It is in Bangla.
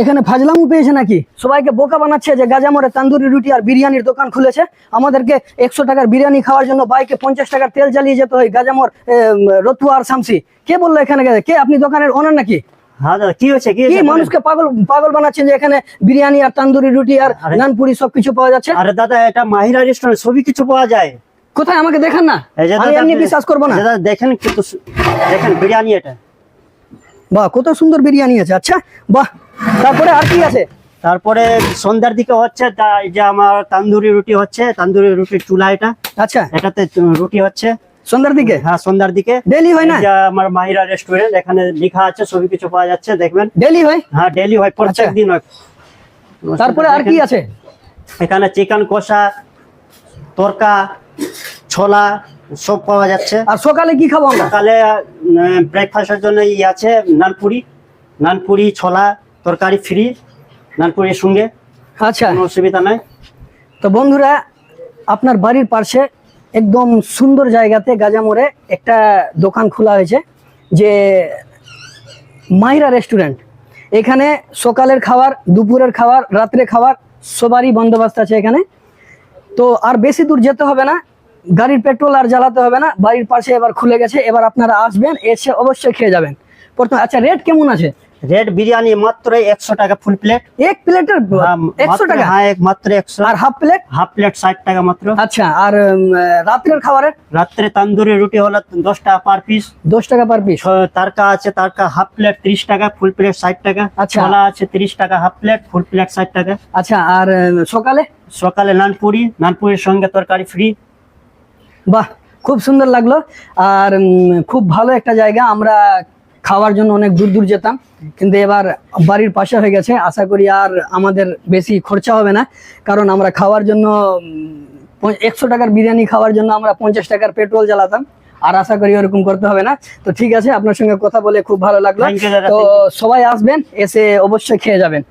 এখানে ফাজলামু পেয়েছে নাকি? সবাইকে বোকা বানাচ্ছে যে গাজামরে তান্দুরি রুটি আর বিরিয়ানির দোকান খুলেছে। আমাদেরকে একশো টাকার বিরিয়ানি খাওয়ার জন্য বাইকে পঞ্চাশ টাকার তেল জ্বালিয়ে যেতে হয় গাজামর রতুয়া আর শামসি। কে বলল এখানে কে? আপনি দোকানের ওনার নাকি? হ্যাঁ কি হয়েছে? কি কি মানুষকে পাগল পাগল বানাচ্ছেন যে এখানে বিরিয়ানি আর তান্দুরি রুটি আর নানপুরি সবকিছু পাওয়া যাচ্ছে? আরে দাদা এটা মাহিরা রেস্টুরেন্ট সবই কিছু পাওয়া যায়। কোথায়? আমাকে দেখান না। এই যে আমি এমনি বিশ্বাস করব না। দাদা দেখেন কিন্তু দেখেন বিরিয়ানি এটা। বাহ কত সুন্দর বিরিয়ানি আছে। আচ্ছা বাহ তারপরে আর কি আছে? তারপরে সন্ধ্যার দিকে হচ্ছে তা- এই যে আমার তান্দুরি রুটি হচ্ছে তান্দুরি রুটির চুলা এটা। আচ্ছা। এটাতে রুটি হচ্ছে। সন্ধ্যার দিকে? হ্যাঁ সন্ধ্যার দিকে। ডেলি হয় না? আমার মাহিরা রেস্টুরেন্ট এখানে লেখা আছে সবই কিছু পাওয়া যাচ্ছে দেখবেন। ডেলি হয়? হ্যাঁ ডেলি হয় প্রত্যেক আচ্ছা। দিন হয়। তারপরে আর কি আছে? এখানে চিকেন কষা তরকা ছোলা সব পাওয়া যাচ্ছে। আর সকালে কি খাব সকালে ব্রেকফাস্টের জন্য ই আছে নানপুরি। নানপুরি ছোলা তরকারি ফ্রি নানপুরির সঙ্গে। আচ্ছা। কোনো অসুবিধা নাই। তো বন্ধুরা আপনার বাড়ির পাশে একদম সুন্দর জায়গাতে গাজামোড়ে একটা দোকান খোলা হয়েছে যে মাইরা রেস্টুরেন্ট। এখানে সকালের খাবার দুপুরের খাবার রাত্রে খাবার সবারই বন্দোবস্ত আছে এখানে। তো আর বেশি দূর যেতে হবে না গাড়ির পেট্রোল আর জ্বালাতে হবে না বাড়ির পাশে এবার খুলে গেছে এবার আপনারা আসবেন এসে অবশ্যই খেয়ে যাবেন। প্রথম আচ্ছা রেট কেমন আছে? রেড বিরিয়ানি মাত্র একশো টাকা ফুল প্লেট এক প্লেটের একশো টাকা? হ্যাঁ এক মাত্র একশো। আর হাফ প্লেট হাফ প্লেট ষাট টাকা মাত্র। আচ্ছা আর রাত্রের খাবারের রাত্রে তান্দুরি রুটি হলো দশ টাকা পার পিস দশ টাকা পার পিস তারকা আছে তারকা হাফ প্লেট ত্রিশ টাকা ফুল প্লেট ষাট টাকা। আচ্ছা। ছোলা আছে তিরিশ টাকা হাফ প্লেট ফুল প্লেট ষাট টাকা। আচ্ছা আর সকালে? সকালে নানপুরি নানপুরির সঙ্গে তরকারি ফ্রি বাহ খুব সুন্দর লাগল। আর খুব ভালো একটা জায়গা। আমরা খাওয়ার জন্য অনেক দূর দূর যেতাম কিন্তু এবার বাড়ির পাশে হয়ে গেছে। আশা করি আর আমাদের বেশি খরচা হবে না কারণ আমরা খাওয়ার জন্য একশো টাকার বিরিয়ানি খাওয়ার জন্য আমরা পঞ্চাশ টাকার পেট্রোল জ্বালাতাম। আর আশা করি ওরকম করতে হবে না। তো ঠিক আছে আপনার সঙ্গে কথা বলে খুব ভালো লাগল। তো সবাই আসবেন এসে অবশ্যই খেয়ে যাবেন।